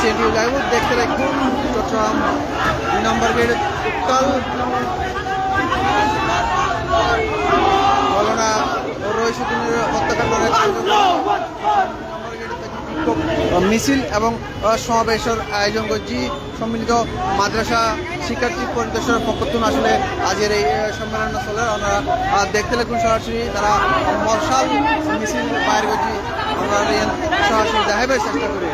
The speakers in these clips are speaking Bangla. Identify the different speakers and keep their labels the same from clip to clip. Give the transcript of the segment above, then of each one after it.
Speaker 1: সিএনটিভি লাইভ দেখতে রাখুন, চট্টগ্রাম দুই নম্বর গেট উত্তাল। মৌলানা রইসুদ্দিনের হত্যাকাণ্ড মিছিল এবং সমাবেশের আয়োজন করছি। সম্মিলিত মাদ্রাসা শিক্ষার্থী পরিদর্শনের পক্ষ থেকে আসলে আজকের এই সম্মেলন চলে ওনারা দেখতে লাগুন সরাসরি। তারা মশাল মিছিল বাইর করছি। আমরা এই সরাসরি দেখাবার চেষ্টা করি।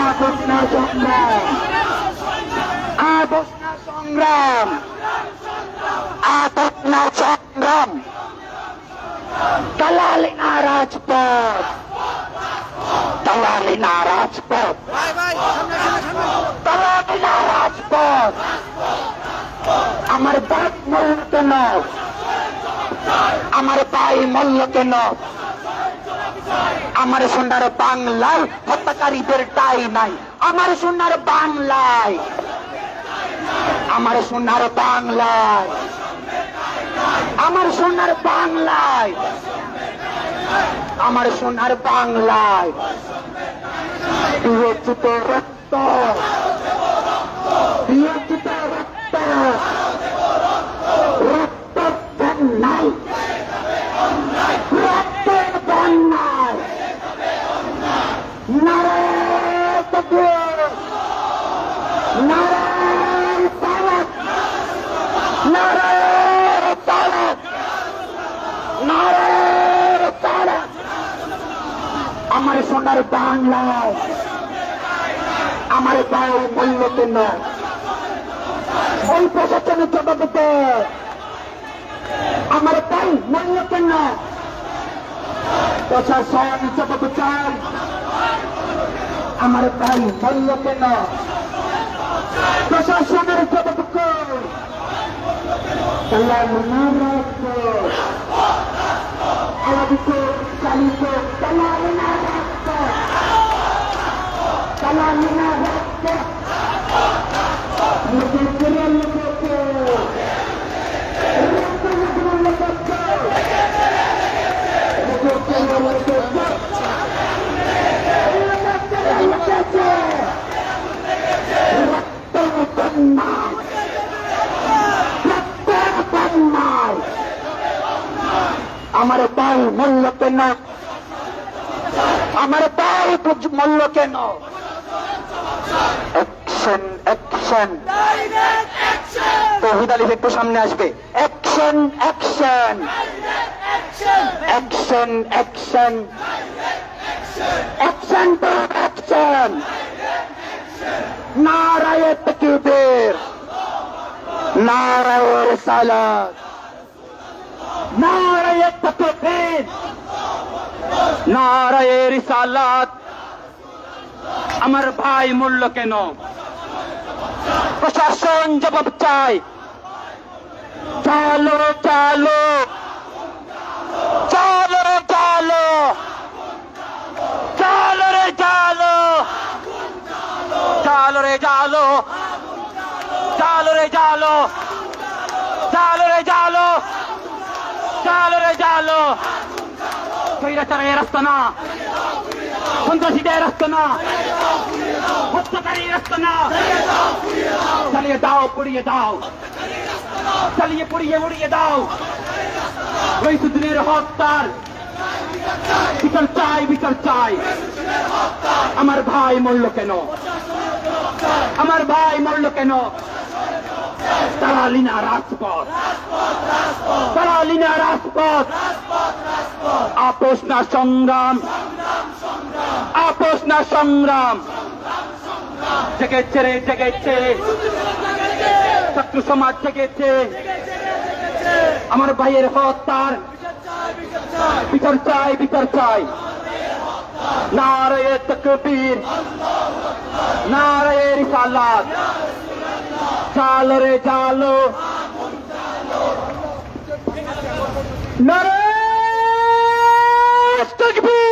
Speaker 2: আপসনা সংগ্রাম আপসনা সংগ্রাম আপসনা সংগ্রাম দালালিনা রাজপথ দালালিনা রাজপথ দালালিনা রাজপথ আমার বাপ মরল কেন? আমার ভাই মরল কেন? আমার সোনার বাংলায় হত্যাকারীদের টাই নাই। আমার সোনার বাংলায়। আমার সোনার বাংলায়। আমার সোনার বাংলায়। আমার সোনার বাংলায়। রক্ত। রক্ত রক্ত। আমার বাংলায় আমার গায়ে মূল্য কেন? ওই প্রশাসনের জবাব দিতে। আমার তাই মূল্য কেন? প্রশাসন জবাব চাই। আমার ভাই মূল্য কেন? প্রশাসনের জবাব সালাম না রাখো চালিত সালাম না রাখো সালাম না রাখো লোকে করে লোকে লোকে লোকে আমার পাও মূল্য কেন? আমার পাও মূল্য কেন? অ্যাকশন অ্যাকশন তহিদ আলী একটু সামনে আসবে। Action action action action action তো অ্যাকশন নারায় তকবীর নারায় রিসালাত নারায় তকবীর নারায় রিসালাত আমার ভাই মূল্য কেন? প্রশাসন জবাব চাই। চালো চালো। চালো চালো। চালো রে, চালো। চালো রে, চালো। চালো রে, চালো। চালো রে, চালো। চালো রে, চালো। রাস্তা না। সন্ত্রাসীদের রাস্তা না। হত্যাকারী রাস্তা না। চালিয়ে দাও, পুড়িয়ে দাও। চালিয়ে, পুড়িয়ে, উড়িয়ে দাও। রইসুদ্দিনের হত্যার বিচার চাই বিচার চাই। আমার ভাই মরল কেন? আমার ভাই মরল কেন? তারালিনা রাজপথ। তারালিনা রাজপথ। আপোষ না সংগ্রাম। আপোষ না সংগ্রাম। জেগেছে রে, জেগেছে। ছাত্র সমাজ জেগেছে। আমার ভাইয়ের হত্যার বিচার চাই বিচার চাই।
Speaker 3: নারে তকবীর নারে রিসালাত। চাল রে, চালো। নারে তকবীর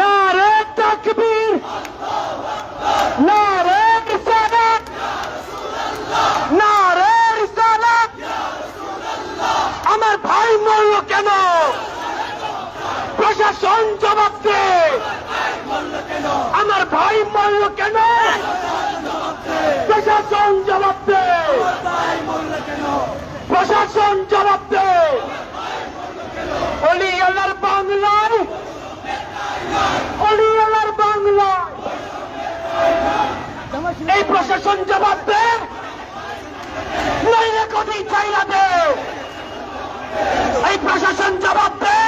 Speaker 3: নারে তকবীর নারে রিসালাত নারে রিসালাত আমার ভাই মরল কেন? প্রশাসন জবাব দে। আমার ভাই মরল কেন? প্রশাসন জবাব দে প্রশাসন জবাব দে অলি আল্লাহর বাংলায় অলি আল্লাহর বাংলায় এই প্রশাসন জবাব দেয় নইলে কতি চাইলা এই প্রশাসন জবাব দে।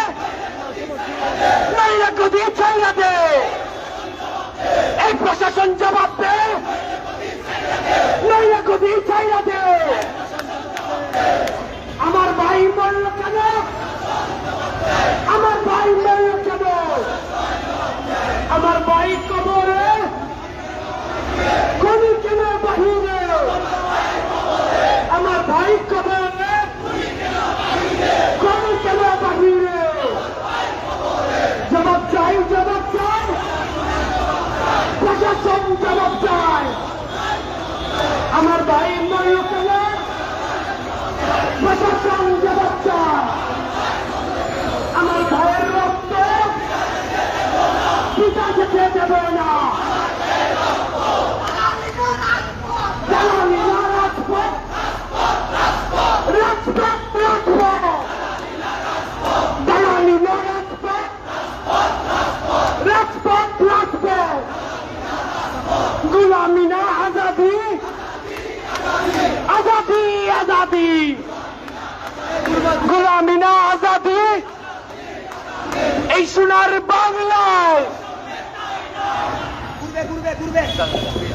Speaker 3: নইলে কতি চাইলা এই প্রশাসন জবাব দে চাইলা দে আমার ভাই মরল কেন আমার ভাই মরল কেন আমার ভাই কবরে কোন কেন বাহিরে আমার ভাই কবরে কোন কেন বাহিরে জবাব চাই জবাব চাই প্রশাসন জবাব চাই আমার ভাই মরল কেন প্রশাসন জবাব চাই আমার ভাইয়ের রক্ত পিতা যেতে দেবে না জ্বালানি না রাখব রাখব রাখব জ্বালানি না রাখব রাখব রাখব গুলামি না আজাদি আজাদি আজাদি। গুলামি না আজাদি। এই সোনার বাংলায়।
Speaker 1: ঘুরবে ঘুরবে ঘুরবে।